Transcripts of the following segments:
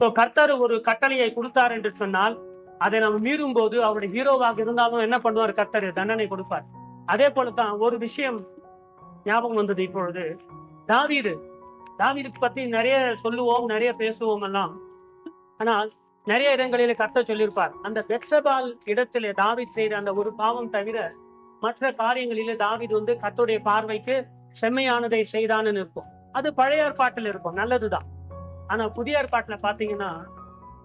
So கர்த்தர் ஒரு கட்டளையை கொடுத்தார் என்று சொன்னால் அதை நம்ம மீறும் போது அவருடைய ஹீரோவாக இருந்தாலும் என்ன பண்ணுவார்? கர்த்தர் தண்டனை கொடுப்பார். அதே போலதான் ஒரு விஷயம் ஞாபகம் வந்தது இப்பொழுது. தாவீது தாவீதுக்கு பத்தி நிறைய சொல்லுவோம் நிறைய பேசுவோம் எல்லாம். ஆனால் நிறைய இடங்களிலே கர்த்தர் சொல்லியிருப்பார். அந்த பெட்சபால் இடத்திலே தாவித் செய்த அந்த ஒரு பாவம் தவிர மற்ற காரியங்களிலே தாவீது வந்து கர்த்தருடைய பார்வைக்கு செம்மையானதை செய்தான்னு இருக்கும். அது பழைய ஏற்பாட்டில் இருக்கும். நல்லதுதான். ஆனா புதிய ஏற்பாட்டுல பாத்தீங்கன்னா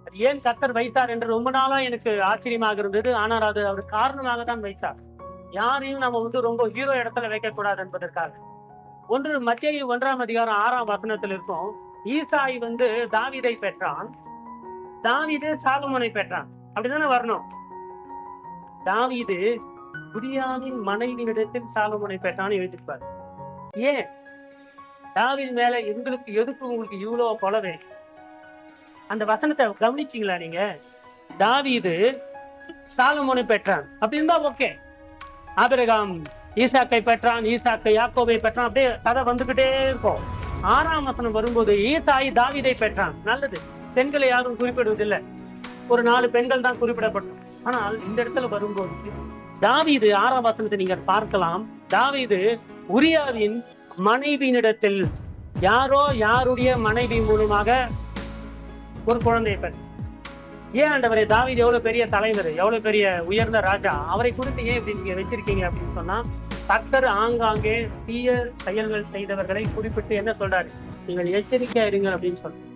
அது ஏன் கத்தர் வைத்தார் என்று ரொம்ப நாளா எனக்கு ஆச்சரியமாக இருந்தது. ஆனால் அது அவர் காரணமாக தான் வைத்தார். யாரையும் நம்ம வந்து ரொம்ப ஹீரோ இடத்துல வைக்க கூடாது என்பதற்காக. ஒன்று மத்திய ஒன்றாம் அதிகாரம் ஆறாம் வசனத்தில் இருக்கும். ஈசாய் வந்து தாவீதை பெற்றான். தாவிது சாலமோனை பெற்றான். அப்படிதானே வரணும்? தாவிது உரியாவின் மனைவியிடத்தில் சாலமோனை பெற்றான்னு எழுதியிருப்பார். ஏன்? தாவீது மேல எங்களுக்கு எதுக்கு உங்களுக்கு இவ்வளவு கொலவே? அந்த வசனத்தை கவனிச்சீங்களா நீங்க? தாவீது சாலமோனை பெற்றான். அப்படி இருந்தா ஓகே. ஆபிரகாம் ஈசாக்கை பெற்றான் ஈசாக்கை யாக்கோவை பெற்றான். அப்படியே கதை வந்துகிட்டே இருக்கும். ஆறாம் வசனம் வரும்போது ஈசாய் தாவீதை பெற்றான். நல்லது. பெண்களை யாரும் குறிப்பிடுவதில்லை. ஒரு நாலு பெண்கள் தான் குறிப்பிடப்படும் ஆனால் இந்த இடத்துல வரும்போது தாவிது ஆறாம் வசனத்தை நீங்க பார்க்கலாம். தாவிது உரியாவின் மனைவியினிடத்தில் யாரோ யாருடைய மனைவி மூலமாக ஒரு குழந்தையை பெற்ற ஏன் ஆண்டவரே தாவீது எவ்வளவு பெரிய தலைவர் எவ்வளவு பெரிய உயர்ந்த ராஜா அவரை குறித்து ஏன் இப்படி நீங்க வச்சிருக்கீங்க அப்படின்னு சொன்னா தக்கர் ஆங்காங்கே தீய செயல்கள் செய்தவர்களை குறிப்பிட்டு என்ன சொல்றாரு? நீங்கள் எச்சரிக்கையா இருங்க அப்படின்னு சொல்றாரு.